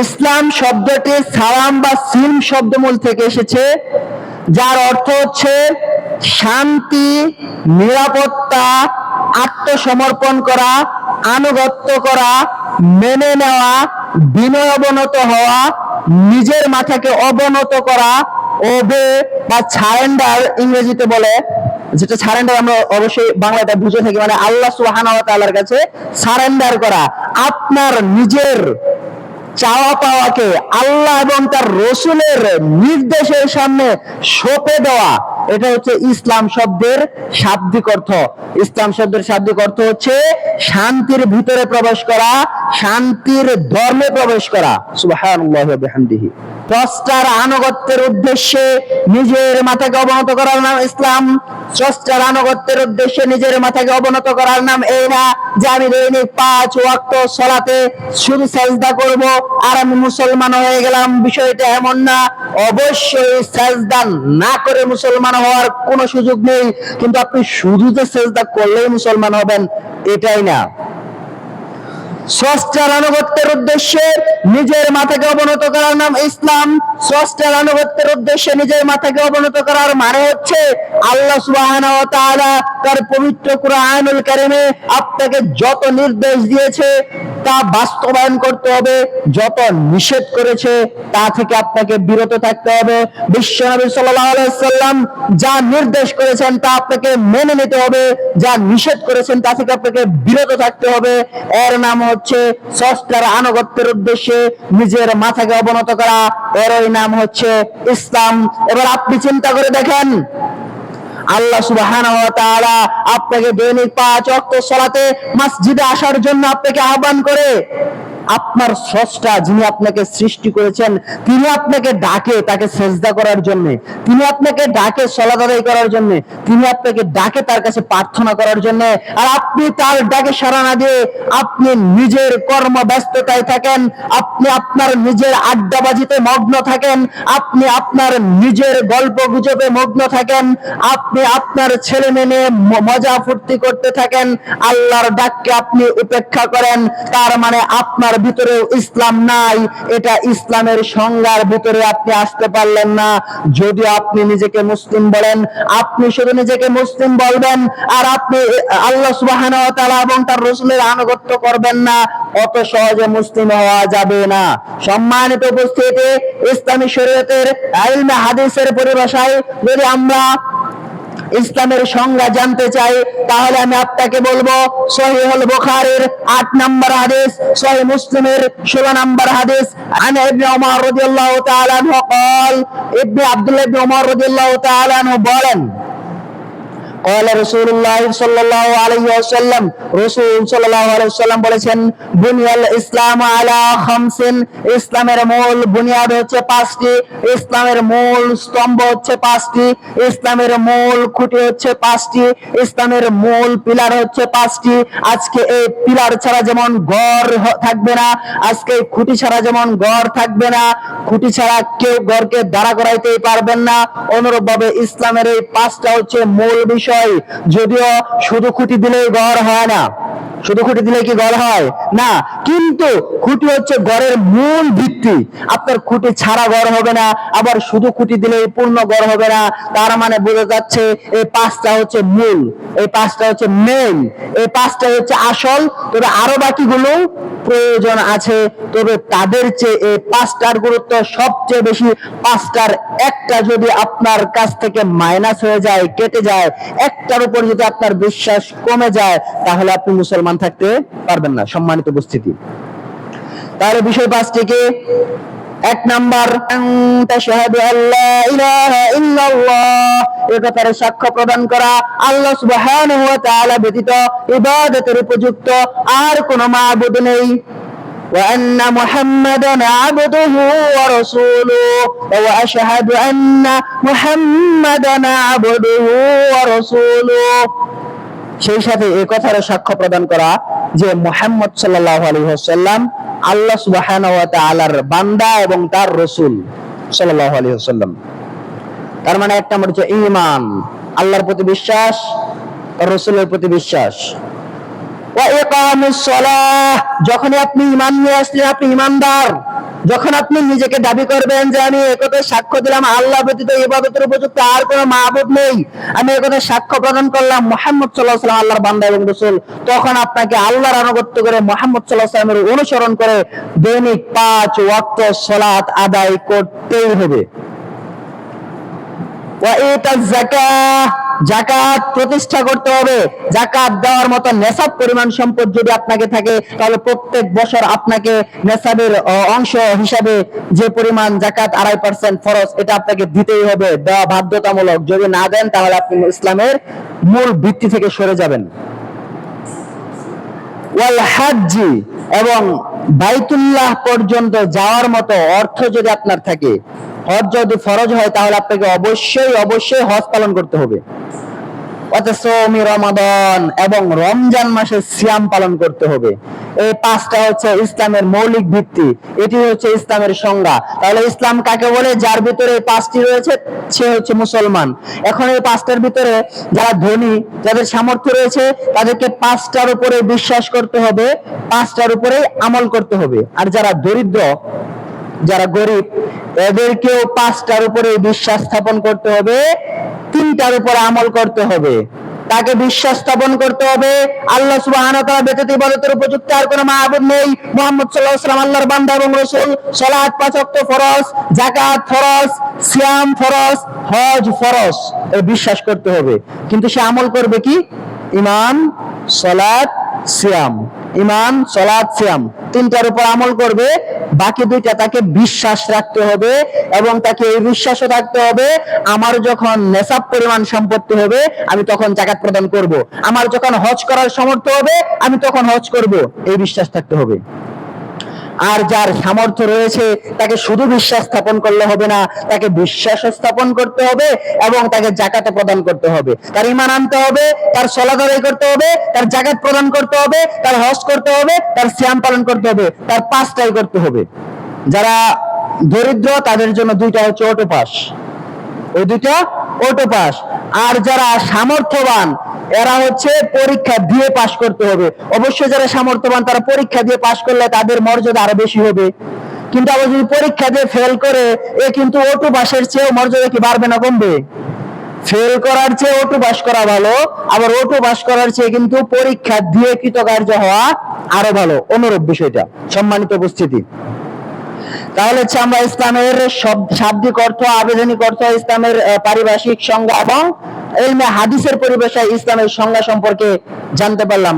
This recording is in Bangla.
ইসলাম শব্দটি সালাম বা সিলম শব্দমূল থেকে এসেছে, যার অর্থ হচ্ছে শান্তি, নিরাপত্তা, আত্মসমর্পণ করা, আনুগত্য করা, মেনে নেওয়া, বিনয় অবনত হওয়া, নিজের মাথাকে অবনত করা, ওবে বা সারেন্ডার ইংরেজিতে বলে, যেটা সারেন্ডার আমরা অবশ্যই বাংলাটা বুঝে থাকি মানে আল্লাহ ওয়া কাছে সারেন্ডার করা, আপনার নিজের চাওয়া পাওয়াকে আল্লাহ এবং তার রসুলের নির্দেশের সামনে সঁপে দেওয়া। এটা হচ্ছে ইসলাম শব্দের শাব্দিক অর্থ। ইসলাম শব্দের শাব্দিক অর্থ হচ্ছে শান্তির ভিতরে প্রবেশ করা, শান্তির ধর্মে প্রবেশ করা। সুবহানাল্লাহি স্রষ্টার আনুগত্যের উদ্দেশ্যে নিজের মাথাকে অবনত করার নাম ইসলাম। স্রষ্টার আনুগত্যের উদ্দেশ্যে নিজের মাথাকে অবনত করার নাম এই না যে আমি দৈনিক পাঁচ ওয়াক্ত সলাতে শুধু সাজদা করব, আর আমি মুসলমান হয়ে গেলাম। বিষয়টা এমন না অবশ্যই সাজদা না করে মুসলমান হওয়ার কোনো সুযোগ নেই। কিন্তু আপনি শুধু যে সাজদা করলেই মুসলমান হবেন, এটাই না। স্রষ্টার আনুগত্যের উদ্দেশ্যে নিজের মাথাকে অবনত করার নাম ইসলাম। স্রষ্টার আনুগত্যের উদ্দেশ্যে নিজের মাথাকে অবনত করার মানে হচ্ছে আল্লাহ সুবহানাহু ওয়া তাআলা তার পবিত্র কুরআনুল কারীমে আপনাকে যত নির্দেশ দিয়েছে তা বাস্তবায়ন করতে হবে, যত নিষেধ করেছে তা থেকে আপনাকে বিরত থাকতে হবে। বিশ্বনবী সাল্লাম যা নির্দেশ করেছেন তা আপনাকে মেনে নিতে হবে, যা নিষেধ করেছেন তা থেকে আপনাকে বিরত থাকতে হবে। এর নাম হচ্ছে স্রষ্টার আনুগত্যের উদ্দেশ্যে নিজের মাথাকে অবনত করা, এরই নাম হচ্ছে ইসলাম। এবার আপনি চিন্তা করে দেখেন আল্লাহ সুবাহ আপনাকে দৈনিক পাঁচ সরাতে মাস মসজিদে আসার জন্য আপনাকে আহ্বান করে। আপনার স্রষ্টা যিনি আপনাকে সৃষ্টি করেছেন, তিনি আপনাকে ডাকে তাকে সেজদা করার জন্য। তিনি আপনাকে ডাকে সলাত আদায় করার জন্য। তিনি আপনাকে ডাকে তার কাছে প্রার্থনা করার জন্য। আর আপনি তার ডাকে সাড়া না দিয়ে আপনি নিজের কর্ম ব্যস্ততায় থাকেন, আপনি আপনার নিজের আড্ডাবাজিতে মগ্ন থাকেন, আপনি আপনার নিজের গল্প গুজবে মগ্ন থাকেন, আপনি আপনার ছেলে মেয়ে মজা ফুর্তি করতে থাকেন, আল্লাহর ডাককে আপনি উপেক্ষা করেন, তার মানে আপনার ভিতরেও ইসলাম নাই, এটা ইসলামের সংজ্ঞার ভিতরে আপনি আসতে পারলেন না। যদিও আপনি নিজেকে মুসলিম বলেন, আপনি শুধু নিজেকে মুসলিম বলবেন, আর আপনি আল্লাহ সুবহানাহু ওয়া এবং তার রসুলের আনুগত্য করবেন না, অত সহজে মুসলিম হওয়া যাবে না। সম্মানিত উপস্থিতি, ইসলামী শরীয়তের ইলমে হাদিসের পরিভাষায় যদি আমরা ইসলামের সংজ্ঞা জানতে চাই তাহলে আমি আপনাকে বলবো সহিহুল বুখারীর আট নম্বর হাদিস সহি মুসলিমের ষোলো নম্বর হাদিস আন ইবনে ওমর রাদিয়াল্লাহু তাআলা আনহু قال ইবনে আব্দুল্লাহ ইবনে ওমর রাদিয়াল্লাহু তাআলা আনহু বলেন قال رسول الله صلى الله عليه وسلم رسول صلى الله عليه وسلم বলেছেন বুনিয়াল ইসলাম আলা খামসিন ইসলামের মূল বুনিয়াদ হচ্ছে পাঁচটি ইসলামের মূল স্তম্ভ হচ্ছে পাঁচটি ইসলামের মূল খুঁটি হচ্ছে পাঁচটি ইসলামের মূল পিলার হচ্ছে পাঁচটি আজকে এই পিলার ছাড়া যেমন ঘর হ- থাকবে না আজকে এই খুঁটি ছাড়া যেমন ঘর থাকবে না খুঁটি ছাড়া কেউ ঘরকে দাঁড়া করাইতেই পারবেন না অনুরূপ ভাবে ইসলামের এই পাঁচটা হচ্ছে মূল বিষয় যদিও শুধু খুঁটি দিলেই ঘর হয় না। শুধু খুঁটি দিলে কি ঘর হয়? না, কিন্তু খুঁটি হচ্ছে ঘরের মূল ভিত্তি। আপনার খুঁটি ছাড়া গড় হবে না, আবার শুধু খুঁটি দিলে পূর্ণ ঘর হবে না, তার মানে বোঝা যাচ্ছে এই পাঁচটা হচ্ছে মূল এই পাঁচটা হচ্ছে মেন এই পাঁচটা হচ্ছে আসল, তবে আরও বাকিগুলো প্রয়োজন আছে, তবে তাদের চেয়ে এই পাঁচটার গুরুত্ব সবচেয়ে বেশি, পাঁচটার একটা যদি আপনার কাছ থেকে মাইনাস হয়ে যায়, কেটে যায়, একটার উপর যদি আপনার বিশ্বাস কমে যায়, তাহলে আপনি মুসলমান থাকতে পারবেন না সম্মানিত উপস্থিতি তাহলে বিষয় পাঁচটিকে এক নাম্বার তাশহাদু আল্লা ইলাহা ইল্লাল্লাহ এ কথার সাক্ষ্য প্রদান করা আল্লাহ সুবহানাহু ওয়া তাআলা ব্যতীত ইবাদতের উপযুক্ত আর কোনো মাবুদ নেই وأن محمدا عبده ورسوله وأشهد أن محمدا عبده ورسوله সেই সাথে এ কথার সাক্ষ্য প্রদান করা যে মোহাম্মদ সাল্লাল্লাহু আলাইহি ওয়াসাল্লাম আল্লাহ সুবহানাহু ওয়া তাআলার বান্দা এবং তার রসুল ওয়াসাল্লাম। তার মানে একটা মনে হচ্ছে ঈমান, আল্লাহর প্রতি বিশ্বাস রসুলের প্রতি বিশ্বাস। ওয়া যখনই আপনি ঈমান নিয়ে আসলেন, আপনি ঈমানদার। যখন আপনি নিজেকে দাবি করবেন যে আমি একথা সাক্ষ্য দিলাম, আল্লাহ ব্যতীত ইবাদতের উপযুক্ত আর কোনো মাহবুব নেই। আমি একথা সাক্ষ্য প্রদান করলাম মোহাম্মদ সাল্লাহ সাল্লাম, আল্লাহর বান্দা এবং রসুল। তখন আপনাকে আল্লাহর আনুগত্য করে মোহাম্মদ সাল্লাহ সাল্লামের অনুসরণ করে দৈনিক পাঁচ ওয়াক্ত সলাত আদায় করতেই হবে। জাকাত প্রতিষ্ঠা করতে হবে। জাকাত দেওয়ার মতো নেশাব পরিমাণ সম্পদ যদি আপনাকে থাকে, তাহলে প্রত্যেক বছর আপনাকে নেশাবের অংশ হিসাবে যে পরিমাণ জাকাত আড়াই পার্সেন্ট ফরজ, এটা আপনাকে দিতেই হবে। দেওয়া বাধ্যতামূলক। যদি না দেন, তাহলে আপনি ইসলামের মূল ভিত্তি থেকে সরে যাবেন। ওয়াল হাজ্জি এবং বাইতুল্লাহ পর্যন্ত যাওয়ার মতো অর্থ যদি আপনার থাকে হজ যদি ফরজ হয়, তাহলে আপনাকে অবশ্যই অবশ্যই হজ পালন করতে হবে। এবং রমজান মাসে সিয়াম পালন করতে হবে। এই পাঁচটা হচ্ছে ইসলামের মৌলিক ভিত্তি। এটি হচ্ছে ইসলামের সংজ্ঞা। তাহলে ইসলাম কাকে বলে? যার ভিতরে এই পাঁচটি রয়েছে, সে হচ্ছে মুসলমান। এখন এই পাঁচটার ভিতরে যারা ধনী, যাদের সামর্থ্য রয়েছে, তাদেরকে পাঁচটার উপরে বিশ্বাস করতে হবে, পাঁচটার উপরে আমল করতে হবে। আর যারা দরিদ্র, যারা গরিব, এদেরকেও পাঁচটার উপরে বিশ্বাস স্থাপন করতে হবে তিনটার উপরে আমল করতে হবে। তাকে বিশ্বাস স্থাপন করতে হবে। আল্লাহ সুবহানাহু ওয়া ব্যতীত ইবাদতের উপযুক্ত আর কোনো মাহবুব নেই। মুহাম্মদ সাল্লাল্লাহু আলাইহি ওয়াসাল্লাম আল্লাহর বান্দা এবং রাসূল। সালাত, পাঁচ ওয়াক্ত ফরজ, যাকাত ফরজ, সিয়াম ফরজ, হজ এই বিশ্বাস করতে হবে। কিন্তু সে আমল করবে কি? ইমান, সালাত, সিয়াম। ইমান সলাদ সিয়াম। তিনটার উপর আমল করবে বাকি দুইটা তাকে বিশ্বাস রাখতে হবে এবং তাকে এই বিশ্বাসও রাখতে হবে, আমার যখন নেশাব পরিমাণ সম্পত্তি হবে, আমি তখন জাকাত প্রদান করব। আমার যখন হজ করার সমর্থ হবে, আমি তখন হজ করব। এই বিশ্বাস থাকতে হবে। আর যার সামর্থ্য রয়েছে, তাকে শুধু বিশ্বাস স্থাপন করলে হবে না, তাকে বিশ্বাস স্থাপন করতে হবে এবং তাকে জাকাত প্রদান করতে হবে। তার ইমান আনতে হবে, তার সলাদ আদায় করতে হবে, তার জাকাত প্রদান করতে হবে, তার হস করতে হবে, তার শ্যাম পালন করতে হবে, তার পাঁচটাই করতে হবে। যারা দরিদ্র, তাদের জন্য দুইটা হচ্ছে অটো পাস ওই দুইটা অটো পাস আর যারা সামর্থ্যবান, এরা হচ্ছে পরীক্ষা দিয়ে পাশ করতে হবে। অবশ্যই যারা সামর্থ্যবান, তারা পরীক্ষা দিয়ে পাশ করলে তাদের মর্যাদা আরও বেশি হবে। কিন্তু আবার যদি পরীক্ষা দিয়ে ফেল করে, এ কিন্তু অটো পাসের চেয়েও মর্যাদা কি বাড়বে না কমবে? ফেল করার চেয়ে অটো পাস করা ভালো, আবার অটো পাস করার চেয়ে কিন্তু পরীক্ষা দিয়ে কৃতকার্য হওয়া আরও ভালো। অনুরূপ বিষয়টা, সম্মানিত উপস্থিতি। তাহলে হচ্ছে আমরা ইসলামের শাব্দিক অর্থ, আবেদনিক অর্থ ইসলামের পারিভাষিক সংজ্ঞা এবং এলমে হাদিসের পরিবেশে ইসলামের সংজ্ঞা সম্পর্কে জানতে পারলাম।